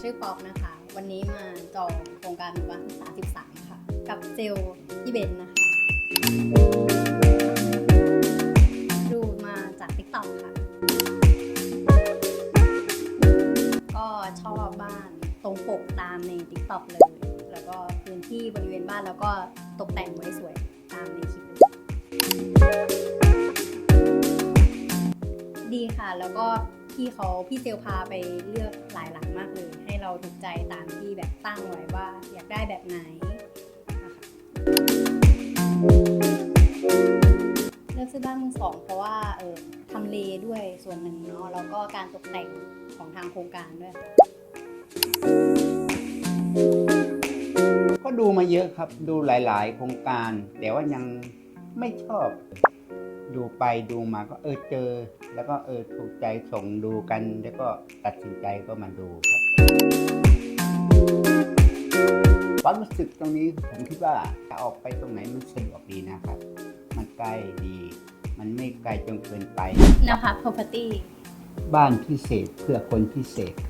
ชื่อป๊อปนะคะ วันนี้มาจองโครงการหมู่บ้าน33ค่ะ กับเจลยี่เบนนะคะ ดูมาจาก TikTok ค่ะ ก็ชอบบ้านตรงปกตามใน TikTok เลย แล้วก็พื้นที่บริเวณบ้านแล้วก็ตกแต่งไว้สวยตามในคลิปดีค่ะ แล้วก็พี่เขาพี่เซลพาไปเลือกหลายหลังมากเลย เราถูกใจตามที่แบบตั้งไว้ว่าอยากได้แบบไหนนะคะเลือกซื้อบ้านมือสอง เพราะว่าเออทำเลด้วยส่วนหนึ่งเนาะแล้วก็การตกแต่งของทางโครงการด้วยก็ดูมาเยอะครับดูหลาย ๆ โครงการ แต่ว่ายังไม่ชอบ ดูไปดูมาก็เออเจอ แล้วก็เออถูกใจส่งดูกัน แล้วก็ตัดสินใจก็มาดูครับ ความรู้สึกตรงนี้ผมคิดว่าถ้าออกไปตรงไหนมันสะดวกดีนะครับ มันใกล้ดี มันไม่ไกลจนเกินไป นะคะ property บ้านพิเศษเพื่อคนพิเศษครับ